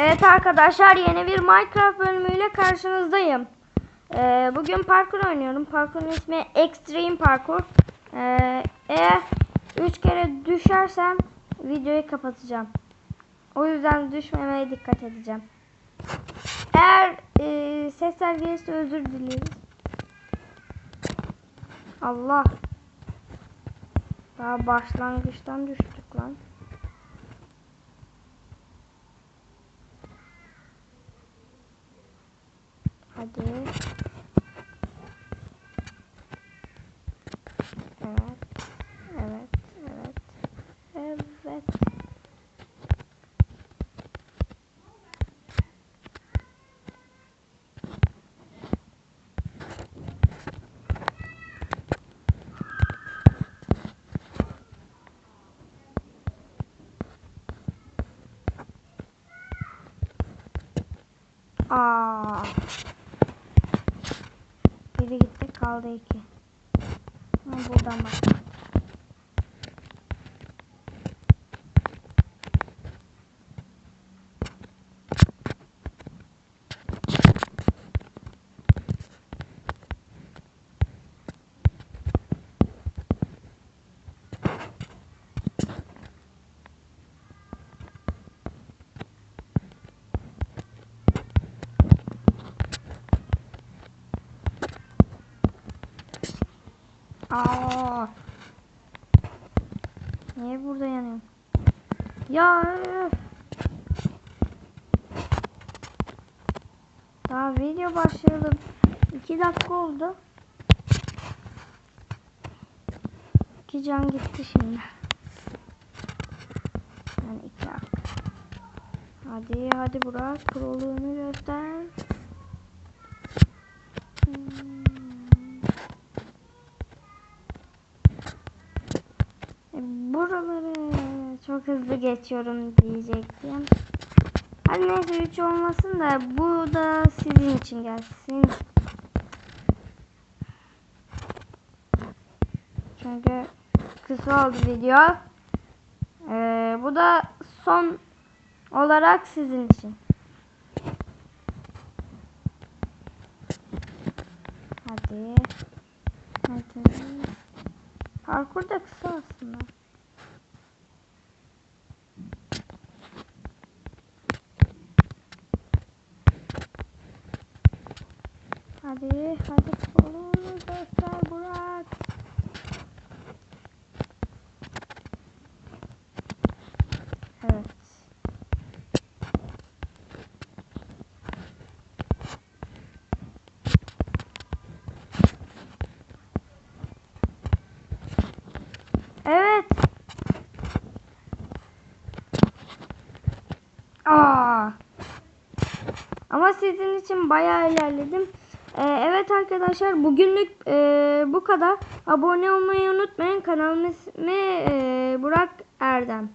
Evet arkadaşlar yeni bir Minecraft bölümüyle karşınızdayım. Ee, bugün parkur oynuyorum. Parkurun ismi Extreme Parkur. Ee, eğer 3 kere düşersem videoyu kapatacağım. O yüzden düşmemeye dikkat edeceğim. Eğer e, sesler gelirse özür dileriz. Allah. Daha başlangıçtan düştük lan. Hadi. Evet. Evet. Evet. Aa. Biri gitti kaldı iki. Buradan bak. Aa. Niye burada yanıyorum? Ya. Daha video başlayalı 2 dakika oldu. İki can gitti şimdi. Yani iki dakika. Hadi hadi Burak proluğunu göster. Buraları çok hızlı geçiyorum diyecektim. Hadi neyse 3 olmasın da bu da sizin için gelsin. Çünkü kısa oldu video. Ee, bu da son olarak sizin için. Hadi. Hadi. Parkur da kısa aslında. Hadi, hadi kolunu göster Burak. Evet. Evet. Aa. Ama sizin için bayağı ilerledim. Ee, evet arkadaşlar bugünlük e, bu kadar. Abone olmayı unutmayın. Kanalım ismi e, Burak Erdem.